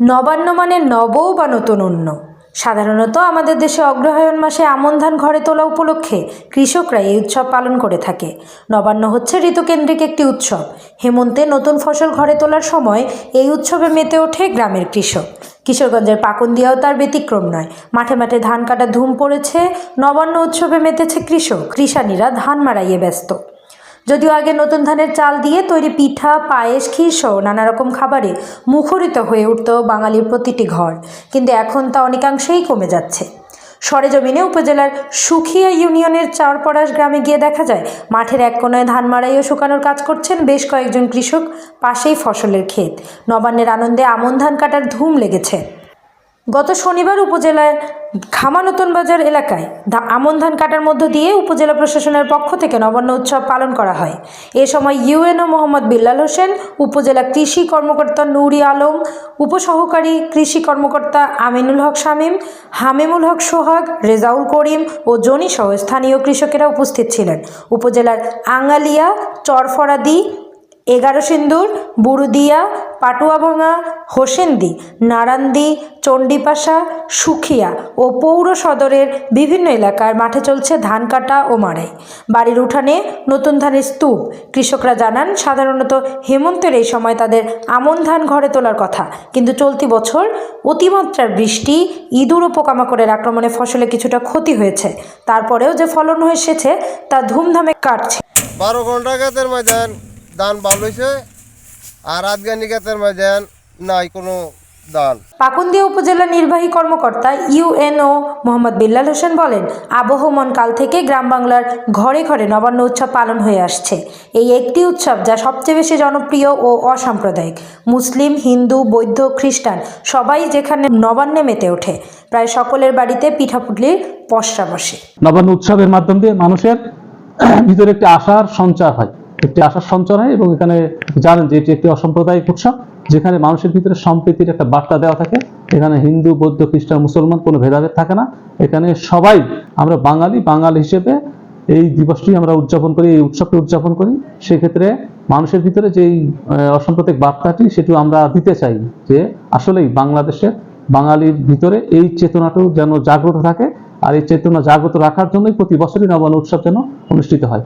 নবান্ন মানে নব বা নতুন অন্য। সাধারণত আমাদের দেশে অগ্রহায়ণ মাসে আমন ধান ঘরে তোলা উপলক্ষে কৃষকরা এই উৎসব পালন করে থাকে। নবান্ন হচ্ছে ঋতুকেন্দ্রিক একটি উৎসব। হেমন্তে নতুন ফসল ঘরে তোলার সময় এই উৎসবে মেতে ওঠে গ্রামের কৃষক। কিশোরগঞ্জের পাকুন্দিয়াও তার ব্যতিক্রম নয়। মাঠে মাঠে ধান কাটা ধুম পড়েছে, নবান্ন উৎসবে মেতেছে কৃষক। কৃষানীরা ধান মারাইয়ে ব্যস্ত। যদিও আগে নতুন ধানের চাল দিয়ে তৈরি পিঠা, পায়েস, ক্ষীর সহ নানা রকম খাবারে মুখরিত হয়ে উঠত বাঙালির প্রতিটি ঘর, কিন্তু এখন তা অনেকাংশেই কমে যাচ্ছে। সরেজমিনে উপজেলার সুখিয়া ইউনিয়নের চারপড়াশ গ্রামে গিয়ে দেখা যায়, মাঠের এক কোনায় ধান মাড়াই ও শুকানোর কাজ করছেন বেশ কয়েকজন কৃষক, পাশেই ফসলের ক্ষেত। নবান্নের আনন্দে আমন ধান কাটার ধুম লেগেছে। গত শনিবার উপজেলার খামানতন বাজার এলাকায় আমন ধান কাটার মধ্য দিয়ে উপজেলা প্রশাসনের পক্ষ থেকে নবান্ন উৎসব পালন করা হয়। এ সময় ইউএনও মোহাম্মদ বিল্লাল হোসেন, উপজেলা কৃষি কর্মকর্তা নুরি আলম, উপসহকারী কৃষি কর্মকর্তা আমিনুল হক শামীম, হামিমুল হক সোহাগ, রেজাউল করিম ও জনি সহ স্থানীয় কৃষকেরা উপস্থিত ছিলেন। উপজেলার আঙ্গালিয়া চরফরাদি এগারো সিন্দুর, বুরুদিয়া, পাটুয়াভাঙা, হোসেন্দি, নারান্দি, চণ্ডীপাশা, সুখিয়া ও পৌর সদরের বিভিন্ন এলাকার মাঠে চলছে ধান কাটা ও মাড়াই। বাড়ির উঠানে নতুন ধানের স্তূপ। কৃষকরা জানান, সাধারণত হেমন্তের এই সময় তাদের আমন ধান ঘরে তোলার কথা। কিন্তু চলতি বছর অতিমাত্রার বৃষ্টি, ইঁদুর ও পোকামাকড়ের আক্রমণে ফসলে কিছুটা ক্ষতি হয়েছে। তারপরেও যে ফলন হয়ে এসেছে, তা ধুমধামে কাটছে। বারো ঘণ্টা ধান ভালো হয়েছে আর আধগানি গাতের ময়দান নাই কোনো ধান। পাকুন্দিয়া উপজেলা নির্বাহী কর্মকর্তা ইউএনও মোহাম্মদ বিল্লাল হোসেন বলেন আবহমান কাল থেকে গ্রাম বাংলার ঘরে ঘরে নবান্ন উৎসব পালন হয়ে আসছে। এই একটি উৎসব যা সবচেয়ে বেশি জনপ্রিয় ও অসাম্প্রদায়িক। মুসলিম হিন্দু বৌদ্ধ খ্রিস্টান সবাই যেখানে নবান্নে মেতে ওঠে প্রায় সকলের বাড়িতে পিঠাপুটলির পসরা বসে। নবান্ন উৎসবের মাধ্যম দিয়ে মানুষের ভিতরে একটি আশার সঞ্চার হয়। একটি আশার সঞ্চার হয় এবং এখানে জানেন যে এটি একটি অসাম্প্রদায়িক উৎসব যেখানে মানুষের ভিতরে সম্প্রীতির একটা বার্তা দেওয়া থাকে। এখানে হিন্দু বৌদ্ধ খ্রিস্টান মুসলমান কোনো ভেদাভেদ থাকে না। এখানে সবাই আমরা বাঙালি বাঙালি হিসেবে এই দিবসটি আমরা উদযাপন করি এই উৎসবটি উদযাপন করি। সেক্ষেত্রে মানুষের ভিতরে যেই আহ, অসাম্প্রদায়িক বার্তাটি সেটি আমরা দিতে চাই যে আসলেই বাংলাদেশের বাঙালির ভিতরে এই চেতনাটাও যেন জাগ্রত থাকে। আর এই চেতনা জাগ্রত রাখার জন্যই প্রতি বছরই নবান্ন উৎসব যেন অনুষ্ঠিত হয়।